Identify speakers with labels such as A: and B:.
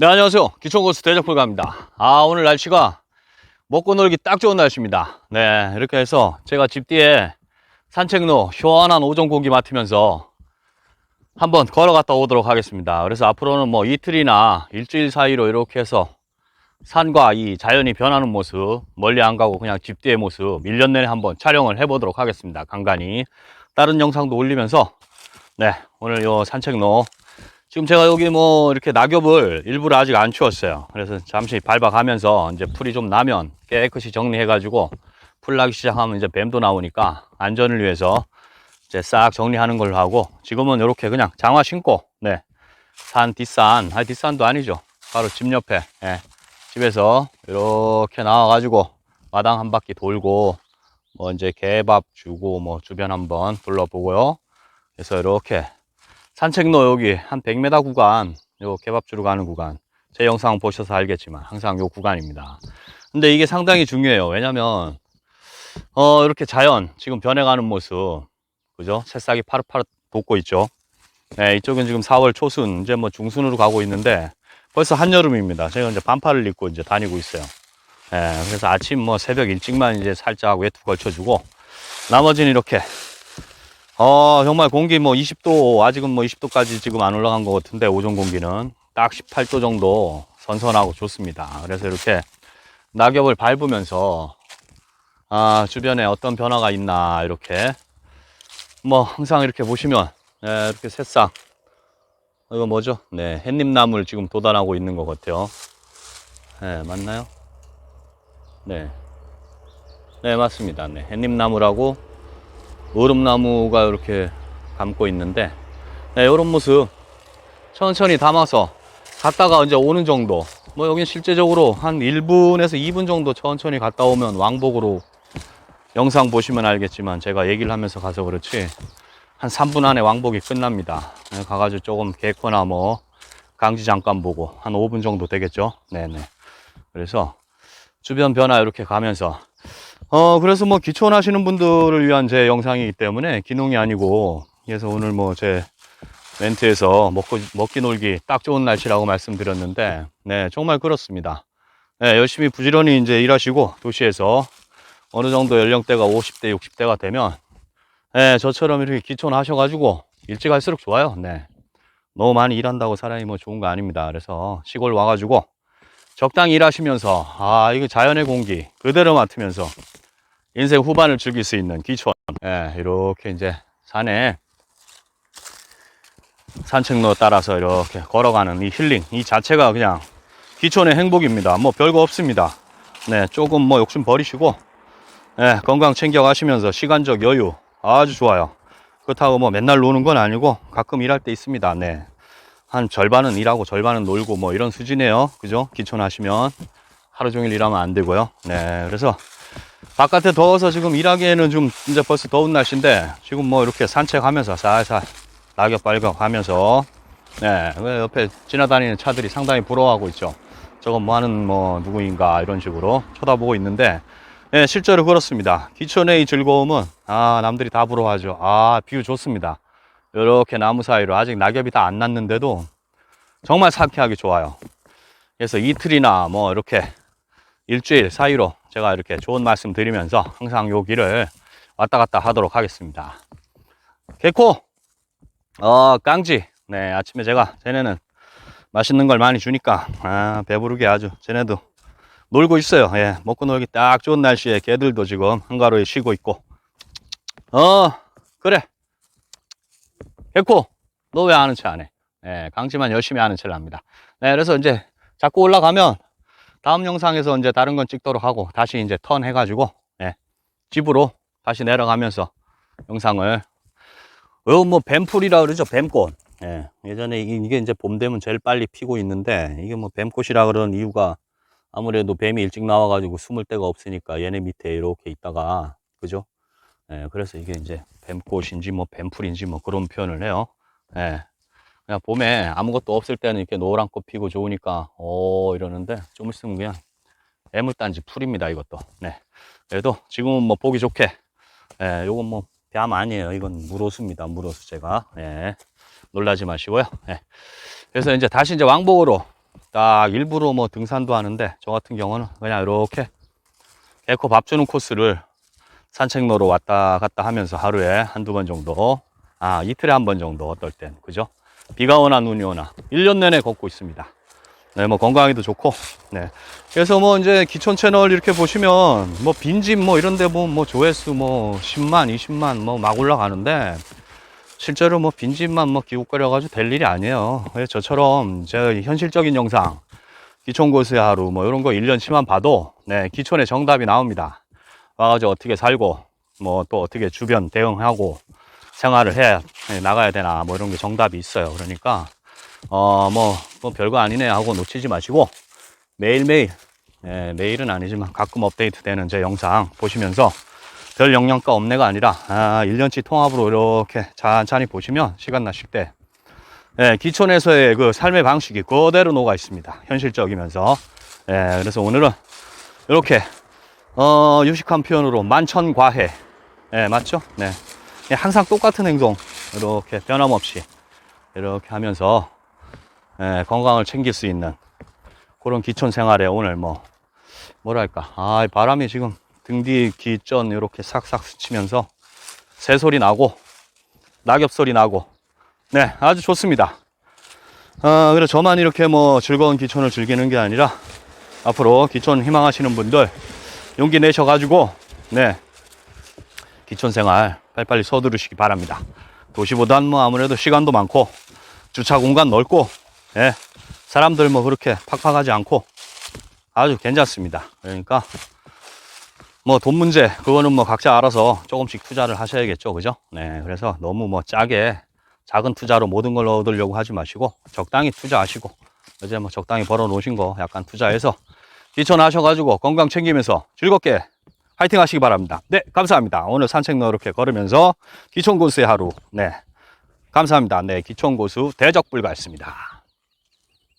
A: 네, 안녕하세요. 기총고수 대적불가입니다. 아, 오늘 날씨가 먹고 놀기 딱 좋은 날씨입니다. 네, 이렇게 해서 제가 집 뒤에 산책로 시원한 오전 공기 맡으면서 한번 걸어갔다 오도록 하겠습니다. 그래서 앞으로는 뭐 이틀이나 일주일 사이로 이렇게 해서 산과 이 자연이 변하는 모습, 멀리 안 가고 그냥 집 뒤의 모습 1년 내내 한번 촬영을 해 보도록 하겠습니다. 간간히. 다른 영상도 올리면서 네, 오늘 요 산책로 지금 제가 여기 뭐 이렇게 낙엽을 일부러 아직 안 치웠어요. 그래서 잠시 밟아가면서 이제 풀이 좀 나면 깨끗이 정리해가지고 풀 나기 시작하면 이제 뱀도 나오니까 안전을 위해서 이제 싹 정리하는 걸로 하고 지금은 이렇게 그냥 장화 신고 네. 산 뒷산, 아니 뒷산도 아니죠. 바로 집 옆에 예. 집에서 이렇게 나와가지고 마당 한 바퀴 돌고 뭐 이제 개밥 주고 뭐 주변 한번 둘러보고요. 그래서 이렇게 산책로 여기 한 100m 구간, 요 개밥 주러 가는 구간. 제 영상 보셔서 알겠지만 항상 요 구간입니다. 근데 이게 상당히 중요해요. 왜냐면, 어, 이렇게 자연, 지금 변해가는 모습, 그죠? 새싹이 파릇파릇 돋고 있죠. 네, 이쪽은 지금 4월 초순, 이제 뭐 중순으로 가고 있는데, 벌써 한여름입니다. 제가 이제 반팔을 입고 이제 다니고 있어요. 네, 그래서 아침 뭐 새벽 일찍만 이제 살짝 외투 걸쳐주고, 나머지는 이렇게 어, 정말 공기 뭐 20도, 아직은 뭐 20도까지 지금 안 올라간 것 같은데, 오전 공기는 딱 18도 정도 선선하고 좋습니다. 그래서 이렇게 낙엽을 밟으면서, 아, 주변에 어떤 변화가 있나, 이렇게. 뭐, 항상 이렇게 보시면, 네, 이렇게 새싹. 이거 뭐죠? 네, 햇님나무를 지금 도단하고 있는 것 같아요. 네, 맞나요? 네. 네, 맞습니다. 네, 햇님나무라고 얼음나무가 이렇게 감고 있는데 네, 이런 모습 천천히 담아서 갔다가 이제 오는 정도. 뭐 여긴 실제적으로 한 1분에서 2분 정도 천천히 갔다 오면 왕복으로 영상 보시면 알겠지만 제가 얘기를 하면서 가서 그렇지 한 3분 안에 왕복이 끝납니다. 네, 가가지고 조금 개코나 뭐 강지 잠깐 보고 한 5분 정도 되겠죠? 네네. 그래서 주변 변화 이렇게 가면서 어, 그래서 뭐 기촌 하시는 분들을 위한 제 영상이기 때문에 기농이 아니고, 그래서 오늘 뭐 제 멘트에서 먹고, 먹기 놀기 딱 좋은 날씨라고 말씀드렸는데, 네, 정말 그렇습니다. 네, 열심히 부지런히 이제 일하시고, 도시에서 어느 정도 연령대가 50대, 60대가 되면, 네, 저처럼 이렇게 기촌 하셔가지고, 일찍 할수록 좋아요. 네. 너무 많이 일한다고 사람이 뭐 좋은 거 아닙니다. 그래서 시골 와가지고, 적당히 일하시면서, 아, 이거 자연의 공기 그대로 맡으면서, 인생 후반을 즐길 수 있는 기촌. 예, 이렇게 이제 산에 산책로 따라서 이렇게 걸어가는 이 힐링, 이 자체가 그냥 기촌의 행복입니다. 뭐 별거 없습니다. 네, 조금 뭐 욕심 버리시고, 예, 건강 챙겨 가시면서 시간적 여유 아주 좋아요. 그렇다고 뭐 맨날 노는 건 아니고 가끔 일할 때 있습니다. 네. 한 절반은 일하고 절반은 놀고 뭐 이런 수준이에요. 그죠? 기촌 하시면 하루 종일 일하면 안 되고요. 네. 그래서 바깥에 더워서 지금 일하기에는 좀 이제 벌써 더운 날씨인데 지금 뭐 이렇게 산책하면서 살살 낙엽 빨가가면서 네, 왜 옆에 지나다니는 차들이 상당히 부러워하고 있죠. 저건 뭐 하는 뭐 누구인가 이런 식으로 쳐다보고 있는데 네, 실제로 그렇습니다. 기촌의 이 즐거움은 아 남들이 다 부러워하죠. 아 뷰 좋습니다. 이렇게 나무 사이로 아직 낙엽이 다 안 났는데도 정말 상쾌하게 좋아요. 그래서 이틀이나 뭐 이렇게 일주일 사이로 제가 이렇게 좋은 말씀 드리면서 항상 요 길을 왔다 갔다 하도록 하겠습니다. 개코, 어, 깡지. 네, 아침에 제가 쟤네는 맛있는 걸 많이 주니까, 아, 배부르게 아주 쟤네도 놀고 있어요. 예, 먹고 놀기 딱 좋은 날씨에 개들도 지금 한가로이 쉬고 있고. 어, 그래. 개코, 너왜 아는 체안 해? 예, 강지만 열심히 하는 체를 합니다. 네, 그래서 이제 자꾸 올라가면 다음 영상에서 이제 다른 건 찍도록 하고 다시 이제 턴 해가지고 예, 집으로 다시 내려가면서 영상을 어, 뭐 뱀풀이라 그러죠 뱀꽃 예, 예전에 이게 이제 봄 되면 제일 빨리 피고 있는데 이게 뭐 뱀꽃이라 그런 이유가 아무래도 뱀이 일찍 나와가지고 숨을 데가 없으니까 얘네 밑에 이렇게 있다가 그죠 예, 그래서 이게 이제 뱀꽃인지 뭐 뱀풀인지 뭐 그런 표현을 해요. 예, 그냥 봄에 아무것도 없을 때는 이렇게 노란 꽃 피고 좋으니까 오 이러는데 좀 있으면 그냥 애물단지 풀입니다 이것도. 네. 그래도 지금은 뭐 보기 좋게. 예 요건 뭐뺨 아니에요. 이건 물호수입니다 물호수 제가. 예. 놀라지 마시고요. 예. 그래서 이제 다시 이제 왕복으로 딱 일부러 뭐 등산도 하는데 저 같은 경우는 그냥 이렇게 에코 밥 주는 코스를 산책로로 왔다 갔다 하면서 하루에 한두 번 정도 아 이틀에 한 번 정도 어떨 땐 그죠 비가 오나 눈이 오나 1년 내내 걷고 있습니다 네, 뭐 건강에도 좋고, 네. 그래서 뭐 이제 기촌 채널 이렇게 보시면 뭐 빈집 뭐 이런데 보면 뭐 조회수 뭐 10만, 20만 뭐 막 올라가는데 실제로 뭐 빈집만 뭐 기웃거려가지고 될 일이 아니에요. 왜 저처럼 제 현실적인 영상, 기촌 고수의 하루 뭐 이런 거 1년치만 봐도 네, 기촌의 정답이 나옵니다. 와가지고 어떻게 살고 뭐 또 어떻게 주변 대응하고 생활을 해 나가야 되나 뭐 이런 게 정답이 있어요. 그러니까 어, 뭐, 뭐 별거 아니네 하고 놓치지 마시고 매일매일, 예, 매일은 아니지만 가끔 업데이트 되는 제 영상 보시면서 별 영양가 없네가 아니라, 아, 1년치 통합으로 이렇게 찬찬히 보시면 시간 나실 때, 예, 기촌에서의 그 삶의 방식이 그대로 녹아 있습니다. 현실적이면서. 예, 그래서 오늘은 이렇게, 어, 유식한 표현으로 만천과해. 예, 맞죠? 네. 예, 항상 똑같은 행동, 이렇게 변함없이 이렇게 하면서 예, 건강을 챙길 수 있는 그런 기촌 생활에 오늘 뭐 뭐랄까 아 바람이 지금 등 뒤 기전 이렇게 싹싹 스치면서 새소리 나고 낙엽 소리 나고 네 아주 좋습니다 아 그래 저만 이렇게 뭐 즐거운 기촌을 즐기는 게 아니라 앞으로 기촌 희망하시는 분들 용기 내셔 가지고 네. 기촌 생활 빨리빨리 서두르시기 바랍니다. 도시보단 뭐 아무래도 시간도 많고 주차 공간 넓고 예, 사람들 뭐 그렇게 팍팍하지 않고 아주 괜찮습니다. 그러니까 뭐 돈 문제 그거는 뭐 각자 알아서 조금씩 투자를 하셔야겠죠, 그죠? 네, 그래서 너무 뭐 짜게 작은 투자로 모든 걸 얻으려고 하지 마시고 적당히 투자하시고 이제 뭐 적당히 벌어 놓으신 거 약간 투자해서 기천하셔가지고 건강 챙기면서 즐겁게 화이팅 하시기 바랍니다. 네, 감사합니다. 오늘 산책로 이렇게 걸으면서 기촌고수의 하루. 네, 감사합니다. 네, 기촌고수 대적불가였습니다.